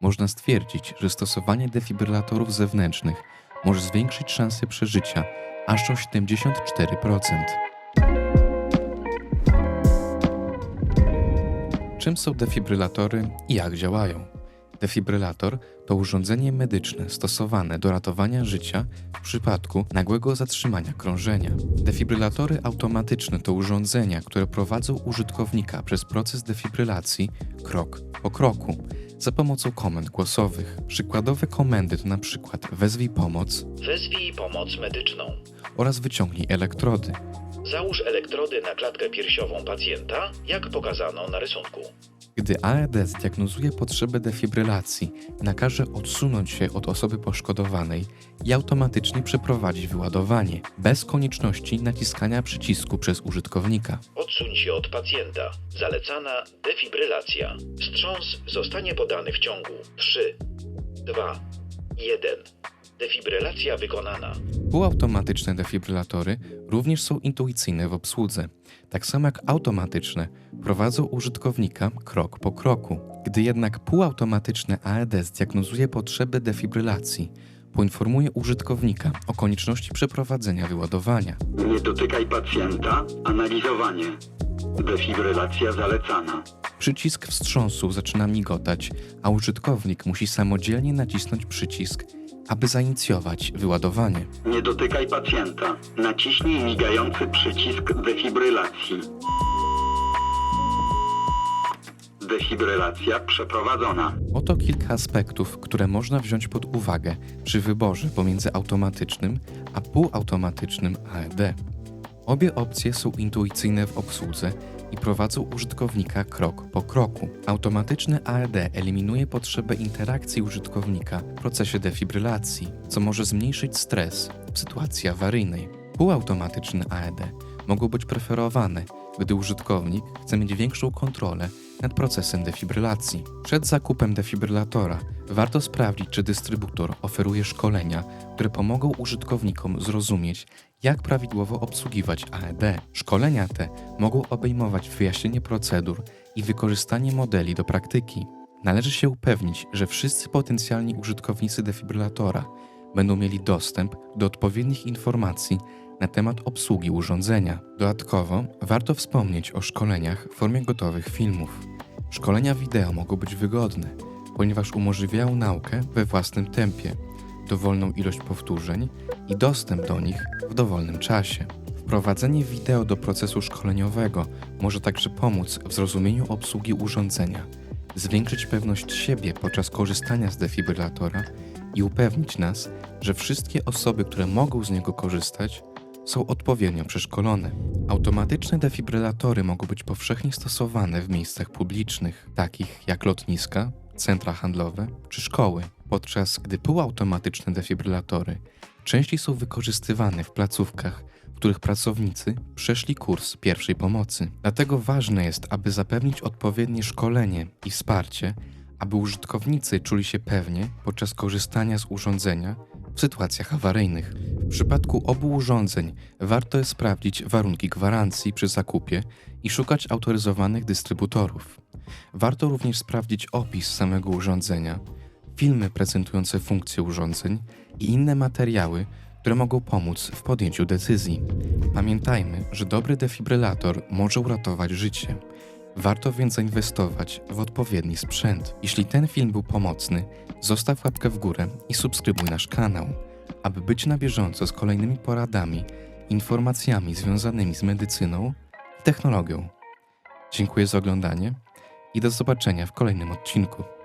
Można stwierdzić, że stosowanie defibrylatorów zewnętrznych może zwiększyć szanse przeżycia aż o 74%. Czym są defibrylatory i jak działają? Defibrylator to urządzenie medyczne stosowane do ratowania życia w przypadku nagłego zatrzymania krążenia. Defibrylatory automatyczne to urządzenia, które prowadzą użytkownika przez proces defibrylacji krok po kroku za pomocą komend głosowych. Przykładowe komendy to np. wezwij pomoc Wezwij pomoc medyczną. oraz wyciągnij elektrody. Załóż elektrody na klatkę piersiową pacjenta, jak pokazano na rysunku. Gdy AED zdiagnozuje potrzebę defibrylacji, nakaże odsunąć się od osoby poszkodowanej i automatycznie przeprowadzić wyładowanie, bez konieczności naciskania przycisku przez użytkownika. Odsuń się od pacjenta. Zalecana defibrylacja. Wstrząs zostanie podany w ciągu 3, 2, 1. Defibrylacja wykonana. Półautomatyczne defibrylatory również są intuicyjne w obsłudze, tak samo jak automatyczne prowadzą użytkownika krok po kroku. Gdy jednak półautomatyczne AED zdiagnozuje potrzebę defibrylacji, poinformuje użytkownika o konieczności przeprowadzenia wyładowania. Nie dotykaj pacjenta. Analizowanie. Defibrylacja zalecana. Przycisk wstrząsu zaczyna migotać, a użytkownik musi samodzielnie nacisnąć przycisk, aby zainicjować wyładowanie. Nie dotykaj pacjenta. Naciśnij migający przycisk defibrylacji. Defibrylacja przeprowadzona. Oto kilka aspektów, które można wziąć pod uwagę przy wyborze pomiędzy automatycznym a półautomatycznym AED. Obie opcje są intuicyjne w obsłudze i prowadzą użytkownika krok po kroku. Automatyczny AED eliminuje potrzebę interakcji użytkownika w procesie defibrylacji, co może zmniejszyć stres w sytuacji awaryjnej. Półautomatyczne AED mogą być preferowane, gdy użytkownik chce mieć większą kontrolę nad procesem defibrylacji. Przed zakupem defibrylatora warto sprawdzić, czy dystrybutor oferuje szkolenia, które pomogą użytkownikom zrozumieć, jak prawidłowo obsługiwać AED. Szkolenia te mogą obejmować wyjaśnienie procedur i wykorzystanie modeli do praktyki. Należy się upewnić, że wszyscy potencjalni użytkownicy defibrylatora będą mieli dostęp do odpowiednich informacji na temat obsługi urządzenia. Dodatkowo warto wspomnieć o szkoleniach w formie gotowych filmów. Szkolenia wideo mogą być wygodne, ponieważ umożliwiają naukę we własnym tempie, dowolną ilość powtórzeń i dostęp do nich w dowolnym czasie. Wprowadzenie wideo do procesu szkoleniowego może także pomóc w zrozumieniu obsługi urządzenia, zwiększyć pewność siebie podczas korzystania z defibrylatora i upewnić nas, że wszystkie osoby, które mogą z niego korzystać, są odpowiednio przeszkolone. Automatyczne defibrylatory mogą być powszechnie stosowane w miejscach publicznych, takich jak lotniska, centra handlowe czy szkoły, podczas gdy półautomatyczne defibrylatory częściej są wykorzystywane w placówkach, w których pracownicy przeszli kurs pierwszej pomocy. Dlatego ważne jest, aby zapewnić odpowiednie szkolenie i wsparcie, aby użytkownicy czuli się pewnie podczas korzystania z urządzenia w sytuacjach awaryjnych. W przypadku obu urządzeń warto sprawdzić warunki gwarancji przy zakupie i szukać autoryzowanych dystrybutorów. Warto również sprawdzić opis samego urządzenia, filmy prezentujące funkcje urządzeń i inne materiały, które mogą pomóc w podjęciu decyzji. Pamiętajmy, że dobry defibrylator może uratować życie. Warto więc zainwestować w odpowiedni sprzęt. Jeśli ten film był pomocny, zostaw łapkę w górę i subskrybuj nasz kanał, aby być na bieżąco z kolejnymi poradami, informacjami związanymi z medycyną i technologią. Dziękuję za oglądanie i do zobaczenia w kolejnym odcinku.